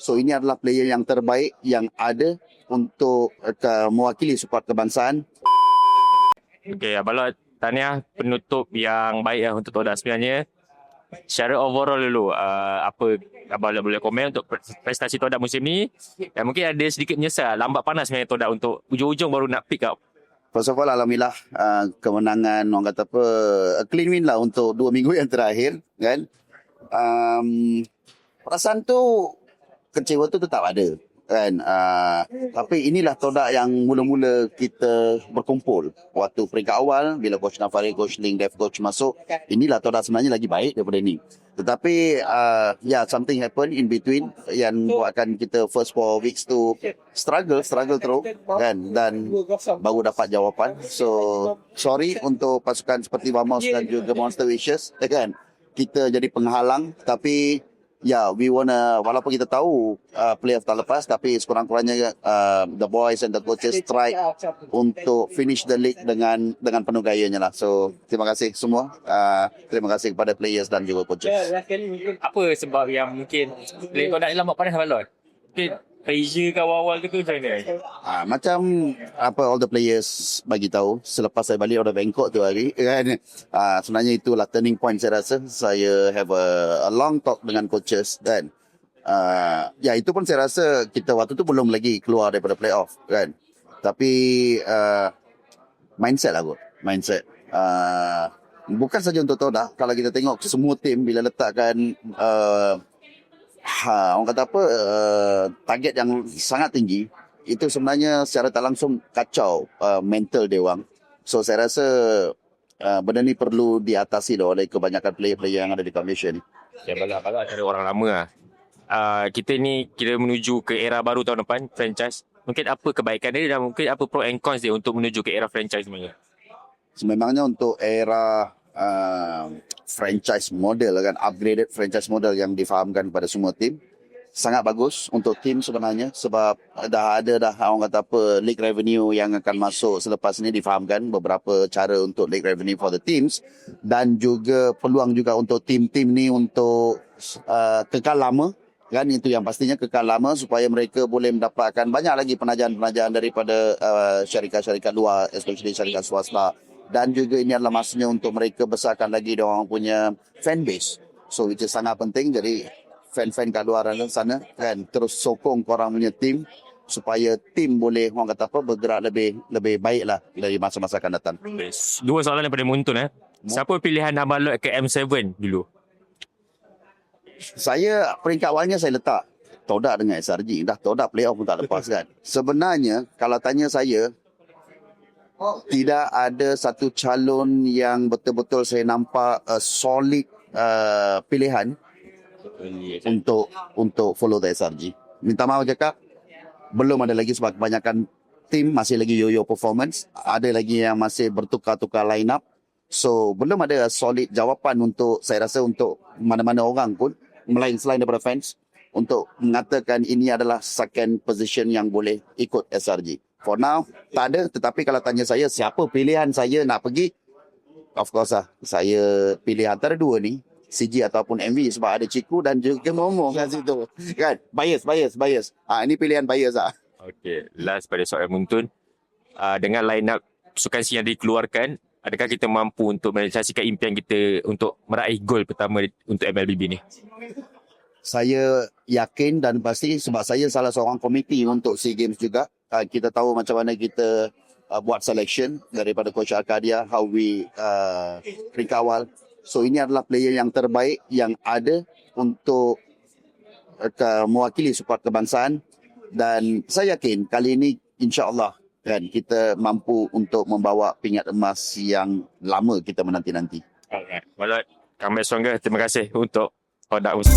So ini adalah player yang terbaik yang ada untuk uh, mewakili suport kebangsaan. Okey, Abalot, tahniah penutup yang baik lah untuk Todak sebenarnya. Secara overall dulu, uh, apa Abalot boleh komen untuk pre- prestasi Todak musim ni? Dan mungkin ada sedikit menyesal, lambat panas sebenarnya Todak untuk ujung-ujung baru nak pick up. First of all, Alhamdulillah uh, kemenangan orang kata apa a clean win lah untuk dua minggu yang terakhir kan. Um, perasaan tu kecewa tu tetap ada kan. Uh, tapi inilah todak yang mula-mula kita berkumpul waktu peringkat awal bila coach Nafari, coach Ling, Dev coach masuk. Inilah todak sebenarnya lagi baik daripada ni. Tetapi uh, ya yeah, something happen in between yang buatkan kita first four weeks tu struggle struggle teruk kan dan baru dapat jawapan. So sorry untuk pasukan seperti Vamos dan juga Monster Wishes kan. Kita jadi penghalang tapi yeah, we wanna walaupun kita tahu uh, playoff tak lepas tapi sekurang-kurangnya uh, the boys and the coaches try untuk finish the league dengan dengan penuh gayanya lah. So terima kasih semua. Uh, terima kasih kepada players dan juga coaches. Apa sebab yang mungkin play Todak ni lambat panas Abalot? Mungkin pressure ke awal-awal tu macam mana? Ah, macam apa all the players bagi tahu selepas saya balik dari Bangkok tu hari kan? Ah, sebenarnya itulah turning point saya rasa. Saya have a, a long talk dengan coaches dan ah, ya itu pun saya rasa kita waktu tu belum lagi keluar daripada playoff kan? Tapi ah, mindset lah kot mindset. Ah, bukan saja untuk Toda. Kalau kita tengok semua tim bila letakkan uh, ha, orang kata apa uh, target yang sangat tinggi itu sebenarnya secara tak langsung kacau uh, mental dia orang. So saya rasa uh, benda ni perlu diatasi lah oleh kebanyakan player-player yang ada di Malaysia ni. Ya Abalot, Abalot cara orang lama lah. Uh, kita ni kira menuju ke era baru tahun depan, franchise. Mungkin apa kebaikan dia dan mungkin apa pro and cons dia untuk menuju ke era franchise sebenarnya? Sememangnya untuk era uh, franchise model kan upgraded franchise model yang difahamkan kepada semua tim. Sangat bagus untuk tim sebenarnya sebab dah ada dah orang kata apa league revenue yang akan masuk selepas ini difahamkan beberapa cara untuk league revenue for the teams dan juga peluang juga untuk tim-tim ni untuk uh, kekal lama kan. Itu yang pastinya kekal lama supaya mereka boleh mendapatkan banyak lagi penajahan-penajahan daripada uh, syarikat-syarikat luar especially syarikat swasta dan juga ini adalah masanya untuk mereka besarkan lagi dia orang punya fan base. So which is sangat penting jadi fan-fan kat luar sana kan terus sokong korang punya tim supaya tim boleh orang kata apa bergerak lebih lebih baik lah dari masa-masa akan datang. Dua soalan daripada Muntun eh. Siapa pilihan Abalot ke M7 dulu? Saya peringkat awalnya saya letak Todak dengan SRG. Dah Todak playoff pun tak lepas kan. Sebenarnya kalau tanya saya tidak ada satu calon yang betul-betul saya nampak a solid uh, pilihan untuk untuk follow the SRG. Minta maaf cakap belum ada lagi sebab kebanyakan tim masih lagi yo-yo performance, ada lagi yang masih bertukar-tukar line up. So belum ada solid jawapan untuk saya rasa untuk mana-mana orang pun melain selain daripada fans untuk mengatakan ini adalah second position yang boleh ikut SRG. For now, tak ada. Tetapi kalau tanya saya, siapa pilihan saya nak pergi? Of course lah. Saya pilih antara dua ni. CG ataupun MV sebab ada Ciku dan juga Momo kat situ. Kan? Bias, bias, bias. Ha, ini pilihan bias lah. Okay, last pada soal Muntun. Uh, dengan line up sukan yang dikeluarkan, adakah kita mampu untuk merealisasikan impian kita untuk meraih gol pertama untuk MLBB ni? Saya yakin dan pasti sebab saya salah seorang komiti untuk SEA Games juga. Uh, kita tahu macam mana kita uh, buat selection daripada Coach Arcadia, how we uh, awal. So ini adalah player yang terbaik yang ada untuk uh, mewakili suport kebangsaan dan saya yakin kali ini insya-Allah kan kita mampu untuk membawa pingat emas yang lama kita menanti-nanti. Alright. Walau comeback stronger. Terima kasih untuk Odak Mus.